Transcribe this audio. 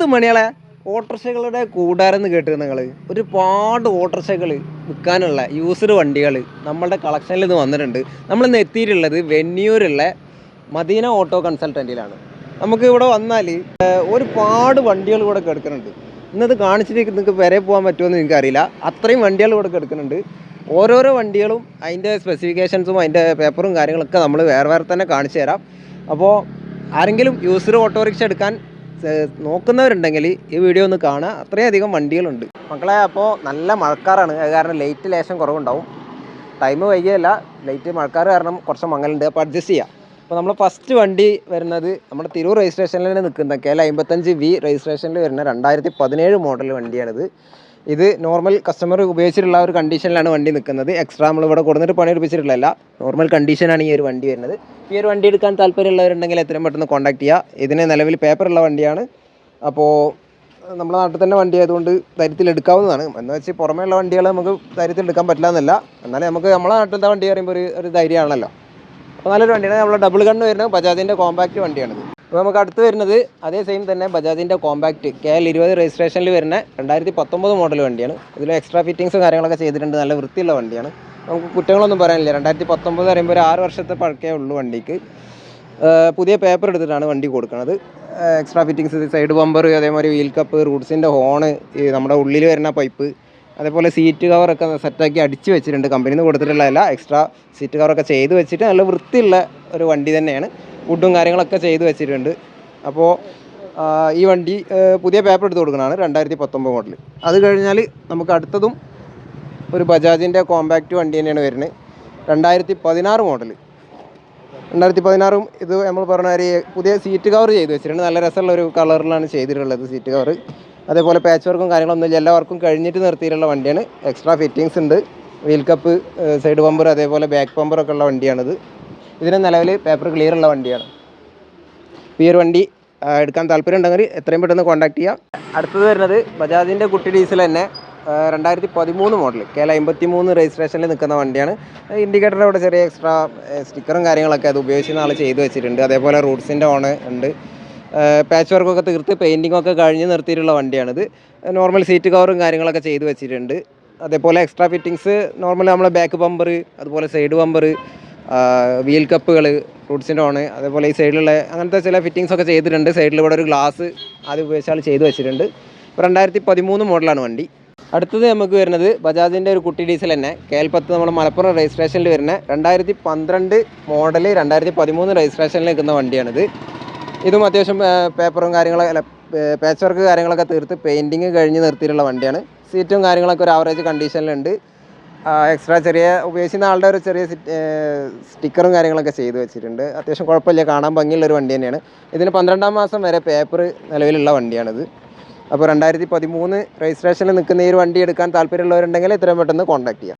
എത്ത് മണികളെ ഓട്ടോറിക്ഷകളുടെ കൂടാരെന്ന് കേട്ടു നിങ്ങൾ ഒരുപാട് ഓട്ടോറിക്ഷകൾ വിൽക്കാനുള്ള യൂസ്ഡ് വണ്ടികൾ നമ്മളുടെ കളക്ഷനിൽ നിന്ന് വന്നിട്ടുണ്ട്. നമ്മളിന്ന് എത്തിയിട്ടുള്ളത് വെന്നിയൂരുള്ള മദീന ഓട്ടോ കൺസൾട്ടന്റിലാണ് നമുക്ക് ഇവിടെ വന്നാൽ ഒരുപാട് വണ്ടികൾ ഇവിടെ കിടക്കുന്നുണ്ട്. ഇന്നത് കാണിച്ചിട്ട് നിങ്ങൾക്ക് വരെ പോകാൻ പറ്റുമെന്ന് നിങ്ങൾക്ക് അറിയില്ല. അത്രയും വണ്ടികൾ ഇവിടെ കിടക്കുന്നുണ്ട്. ഓരോരോ വണ്ടികളും അതിന്റെ സ്പെസിഫിക്കേഷൻസും അതിന്റെ പേപ്പറും കാര്യങ്ങളൊക്കെ നമ്മൾ വേറെ വേറെ തന്നെ കാണിച്ചു തരാം. അപ്പോൾ ആരെങ്കിലും യൂസർ ഓട്ടോറിക്ഷ എടുക്കാൻ നോക്കുന്നവരുണ്ടെങ്കിൽ ഈ വീഡിയോ ഒന്ന് കാണുക. അധികം വണ്ടികളുണ്ട്. മക്കളെ അപ്പോൾ നല്ല മഴക്കാറാണ്. അത് കാരണം ലൈറ്റ് ലേശം കുറവുണ്ടാവും. ടൈം വൈകിയല്ല ലൈറ്റ് മഴക്കാർ കാരണം കുറച്ച് മങ്ങലുണ്ട്. അപ്പോൾ അഡ്ജസ്റ്റ് ചെയ്യാം. അപ്പോൾ നമ്മൾ ഫസ്റ്റ് വണ്ടി വരുന്നത് നമ്മുടെ തിരൂർ രജിസ്ട്രേഷനിൽ തന്നെ നിൽക്കുന്ന കെ എൽ അമ്പത്തഞ്ച് വി രജിസ്ട്രേഷനിൽ വരുന്ന രണ്ടായിരത്തി പതിനേഴ് മോഡൽ വണ്ടിയാണിത്. ഇത് നോർമൽ കസ്റ്റമർ ഉപയോഗിച്ചിട്ടുള്ള ഒരു കണ്ടീഷനിലാണ് വണ്ടി നിൽക്കുന്നത്. എക്സ്ട്രാ നമ്മൾ ഇവിടെ കൊടുത്തിട്ട് പണിയെടുപ്പിച്ചിട്ടുള്ളതല്ല നോർമൽ കണ്ടീഷനാണ് ഈ ഒരു വണ്ടി വരുന്നത്. ഈ ഒരു വണ്ടി എടുക്കാൻ താല്പര്യമുള്ളവരുണ്ടെങ്കിൽ എത്രയും പെട്ടെന്ന് കോൺടാക്ട് ചെയ്യുക ഇതിന് നിലവിൽ പേപ്പറുള്ള വണ്ടിയാണ്. അപ്പോൾ നമ്മുടെ നാട്ടിൽ തന്നെ വണ്ടി ആയതുകൊണ്ട് തരത്തിൽ എടുക്കാവുന്നതാണ്. എന്ന് പുറമേ ഉള്ള വണ്ടികൾ നമുക്ക് തരത്തിൽ എടുക്കാൻ പറ്റില്ല എന്നല്ല എന്നാലും നമുക്ക് നമ്മളെ നാട്ടിലത്തെ വണ്ടി പറയുമ്പോൾ ഒരു ഒരു ധൈര്യമാണല്ലോ. അപ്പോൾ നല്ലൊരു വണ്ടിയാണ്. നമ്മളെ ഡബിൾ ഗണ്ണ് വരുന്നത് ബജാജിന്റെ കോമ്പാക്റ്റ് വണ്ടിയാണിത്. നമുക്ക് അടുത്ത് വരുന്നത് അതേ സെയിം തന്നെ ബജാജിന്റെ കോമ്പാക്റ്റ് കെ എൽ ഇരുപത് രജിസ്ട്രേഷനിൽ വരുന്ന രണ്ടായിരത്തി പത്തൊമ്പത് മോഡൽ വണ്ടിയാണ് ഇതിൽ എക്സ്ട്രാ ഫിറ്റിങ്സും കാര്യങ്ങളൊക്കെ ചെയ്തിട്ടുണ്ട്. നല്ല വൃത്തിയുള്ള വണ്ടിയാണ്. നമുക്ക് കുറ്റങ്ങളൊന്നും പറയാനില്ല. രണ്ടായിരത്തി പത്തൊമ്പത് പറയുമ്പോൾ ഒരു ആറ് വർഷത്തെ പഴക്കേ ഉള്ളൂ വണ്ടിക്ക്. പുതിയ പേപ്പർ എടുത്തിട്ടാണ് വണ്ടി കൊടുക്കുന്നത് എക്സ്ട്രാ ഫിറ്റിങ്സ് സൈഡ് ബമ്പർ അതേമാതിരി വീൽ കപ്പ് റൂട്ട്സിന്റെ ഹോണ് നമ്മുടെ ഉള്ളിൽ വരുന്ന പൈപ്പ് അതേപോലെ സീറ്റ് കവറൊക്കെ സെറ്റാക്കി അടിച്ച് വെച്ചിട്ടുണ്ട്. കമ്പനിയിൽ നിന്ന് കൊടുത്തിട്ടുള്ളതല്ല എക്സ്ട്രാ സീറ്റ് കവറൊക്കെ ചെയ്ത് വെച്ചിട്ട് നല്ല വൃത്തിയുള്ള ഒരു വണ്ടി തന്നെയാണ്. വുഡും കാര്യങ്ങളൊക്കെ ചെയ്ത് വെച്ചിട്ടുണ്ട്. അപ്പോൾ ഈ വണ്ടി പുതിയ പേപ്പർ എടുത്ത് കൊടുക്കുന്നതാണ് രണ്ടായിരത്തി പത്തൊമ്പത് മോഡൽ അത് കഴിഞ്ഞാൽ നമുക്ക് അടുത്തതും ഒരു ബജാജിന്റെ കോമ്പാക്റ്റ് വണ്ടി തന്നെയാണ് വരുന്നത്. രണ്ടായിരത്തി പതിനാറ് മോഡൽ രണ്ടായിരത്തി പതിനാറും ഇത് നമ്മൾ പറഞ്ഞ ഒരു പുതിയ സീറ്റ് കവർ ചെയ്ത് വെച്ചിട്ടുണ്ട്. നല്ല രസമുള്ള ഒരു കളറിലാണ് ചെയ്തിട്ടുള്ളത് സീറ്റ് കവർ അതേപോലെ പാച്ച് വർക്കും കാര്യങ്ങളൊന്നുമില്ല എല്ലാ വർക്കും കഴിഞ്ഞിട്ട് നിർത്തിയിട്ടുള്ള വണ്ടിയാണ്. എക്സ്ട്രാ ഫിറ്റിങ്സ് ഉണ്ട്. വീൽ കപ്പ് സൈഡ് പമ്പർ അതേപോലെ ബാക്ക് പമ്പറൊക്കെ ഉള്ള വണ്ടിയാണിത്. ഇതിന് നിലവിൽ പേപ്പർ ക്ലിയർ ഉള്ള വണ്ടിയാണ്. ഈ ഒരു വണ്ടി എടുക്കാൻ താല്പര്യം ഉണ്ടെങ്കിൽ എത്രയും പെട്ടെന്ന് കോൺടാക്ട് ചെയ്യാം. അടുത്തത് വരുന്നത് ബജാജിന്റെ കുട്ടി ഡീസൽ തന്നെ രണ്ടായിരത്തി പതിമൂന്ന് മോഡൽ കെ എൽ അമ്പത്തി മൂന്ന് രജിസ്ട്രേഷനിൽ നിൽക്കുന്ന വണ്ടിയാണ്. ഇൻഡിക്കേറ്ററിന്റെ അവിടെ ചെറിയ എക്സ്ട്രാ സ്റ്റിക്കറും കാര്യങ്ങളൊക്കെ അത് ഉപയോഗിച്ച് നാളെ ചെയ്ത് വെച്ചിട്ടുണ്ട്. അതേപോലെ റൂട്ട്സിന്റെ ഓണ് ഉണ്ട്. പാച്ച് വർക്കൊക്കെ തീർത്ത് പെയിന്റിംഗ് ഒക്കെ കഴിഞ്ഞ് നിർത്തിയിട്ടുള്ള വണ്ടിയാണിത്. നോർമൽ സീറ്റ് കവറും കാര്യങ്ങളൊക്കെ ചെയ്ത് വെച്ചിട്ടുണ്ട്. അതേപോലെ എക്സ്ട്രാ ഫിറ്റിങ്സ് നോർമൽ നമ്മളെ ബാക്ക് ബമ്പർ അതുപോലെ സൈഡ് ബമ്പർ വീൽ കപ്പുകൾ ഫ്രൂട്ട്സിന്റെ ഓണ് അതേപോലെ ഈ സൈഡിലുള്ള അങ്ങനത്തെ ചില ഫിറ്റിങ്സ് ഒക്കെ ചെയ്തിട്ടുണ്ട്. സൈഡിൽ ഇവിടെ ഒരു ഗ്ലാസ് ആദ്യം ഉപയോഗിച്ചാൽ ചെയ്തു വെച്ചിട്ടുണ്ട്. ഇപ്പോൾ രണ്ടായിരത്തി പതിമൂന്ന് മോഡലാണ് വണ്ടി. അടുത്തത് നമുക്ക് വരുന്നത് ബജാജിന്റെ ഒരു കുട്ടി ഡീസൽ തന്നെ. കെ നമ്മൾ മലപ്പുറം രജിസ്ട്രേഷനിൽ വരുന്ന രണ്ടായിരത്തി പന്ത്രണ്ട് മോഡൽ രണ്ടായിരത്തി പതിമൂന്ന് രജിസ്ട്രേഷനിൽ നിൽക്കുന്ന വണ്ടിയാണിത്. ഇതും അത്യാവശ്യം പേപ്പറും കാര്യങ്ങളൊക്കെ പാച്ച് വർക്ക് കാര്യങ്ങളൊക്കെ തീർത്ത് പെയിന്റിങ് കഴിഞ്ഞ് നിർത്തിയിട്ടുള്ള വണ്ടിയാണ്. സീറ്റും കാര്യങ്ങളൊക്കെ ഒരു ആവറേജ് കണ്ടീഷനിലുണ്ട് എക്സ്ട്രാ ചെറിയ ഉപയോഗിക്കുന്ന ആളുടെ ഒരു ചെറിയ സ്റ്റിക്കറും കാര്യങ്ങളൊക്കെ ചെയ്തു വെച്ചിട്ടുണ്ട്. അത്യാവശ്യം കുഴപ്പമില്ല കാണാൻ ഭംഗിയുള്ള ഒരു വണ്ടി തന്നെയാണ്. ഇതിന് പന്ത്രണ്ടാം മാസം വരെ പേപ്പർ നിലവിലുള്ള വണ്ടിയാണിത്. അപ്പോൾ രണ്ടായിരത്തി പതിമൂന്ന് രജിസ്ട്രേഷനിൽ നിൽക്കുന്ന ഈ ഒരു വണ്ടി എടുക്കാൻ താല്പര്യമുള്ളവരുണ്ടെങ്കിൽ ഇത്രയും പെട്ടെന്ന് കോൺടാക്ട് ചെയ്യാം.